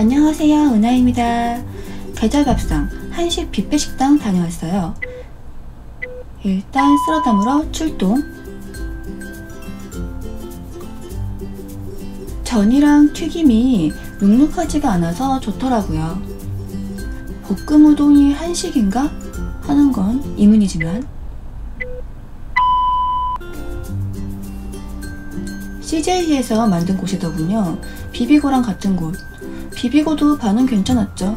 안녕하세요 은하입니다. 계절밥상 한식 뷔페 식당 다녀왔어요. 일단 쓸어담으러 출동. 전이랑 튀김이 눅눅하지가 않아서 좋더라고요. 볶음 우동이 한식인가? 하는 건 이문이지만 CJ에서 만든 곳이더군요. 비비고랑 같은 곳. 비비고도 반응 괜찮았죠.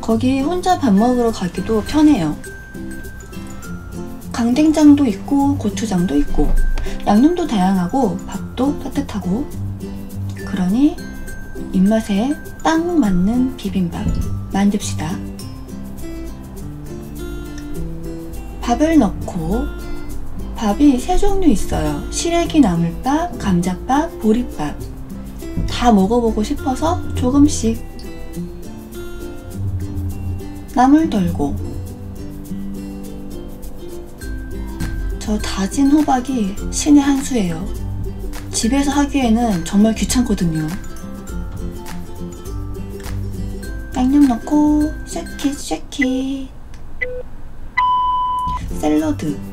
거기 혼자 밥 먹으러 가기도 편해요. 강된장도 있고 고추장도 있고 양념도 다양하고 밥도 따뜻하고 그러니 입맛에 딱 맞는 비빔밥 만듭시다. 밥을 넣고 밥이 세 종류 있어요. 시래기 나물밥, 감자밥, 보리밥. 다 먹어보고 싶어서 조금씩 나물 덜고 저 다진 호박이 신의 한 수예요. 집에서 하기에는 정말 귀찮거든요. 양념 넣고 쉐킷 쉐킷 샐러드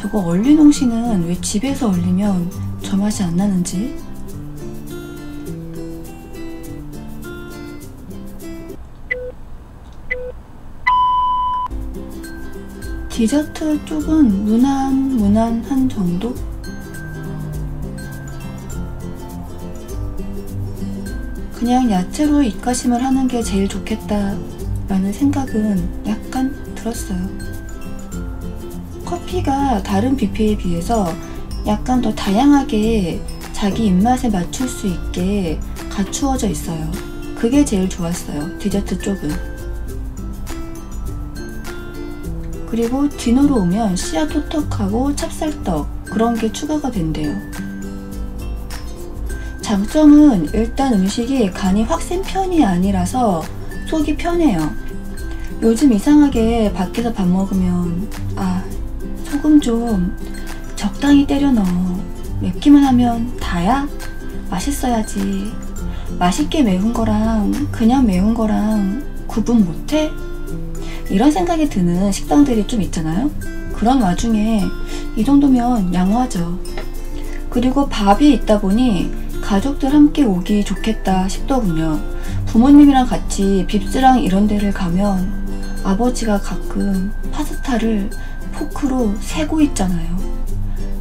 저거 얼리농시는 왜 집에서 얼리면 저 맛이 안 나는지 디저트 쪽은 무난 무난한 정도? 그냥 야채로 입가심을 하는 게 제일 좋겠다 라는 생각은 약간 들었어요. 커피가 다른 뷔페에 비해서 약간 더 다양하게 자기 입맛에 맞출 수 있게 갖추어져 있어요. 그게 제일 좋았어요. 디저트 쪽은. 그리고 디너로 오면 씨앗 호떡하고 찹쌀떡 그런 게 추가가 된대요. 장점은 일단 음식이 간이 확 센 편이 아니라서 속이 편해요. 요즘 이상하게 밖에서 밥 먹으면 아 소금 좀 적당히 때려 넣어 맵기만 하면 다야? 맛있어야지 맛있게 매운 거랑 그냥 매운 거랑 구분 못해? 이런 생각이 드는 식당들이 좀 있잖아요 그런 와중에 이 정도면 양호하죠 그리고 밥이 있다 보니 가족들 함께 오기 좋겠다 싶더군요. 부모님이랑 같이 빕스랑 이런 데를 가면 아버지가 가끔 파스타를 포크로 세고 있잖아요.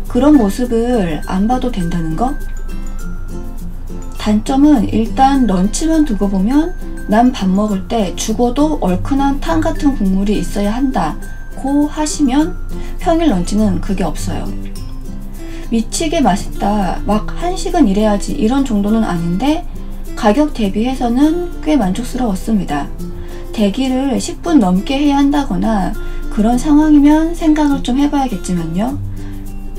그런 모습을 안 봐도 된다는 거? 단점은 일단 런치만 두고 보면 난 밥 먹을 때 죽어도 얼큰한 탕 같은 국물이 있어야 한다. 고 하시면 평일 런치는 그게 없어요. 미치게 맛있다. 막 한식은 이래야지. 이런 정도는 아닌데 가격 대비해서는 꽤 만족스러웠습니다. 대기를 10분 넘게 해야 한다거나 그런 상황이면 생각을 좀 해봐야겠지만요.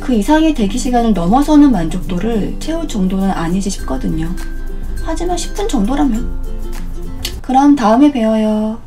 그 이상의 대기 시간을 넘어서는 만족도를 채울 정도는 아니지 싶거든요. 하지만 10분 정도라면. 그럼 다음에 뵈어요.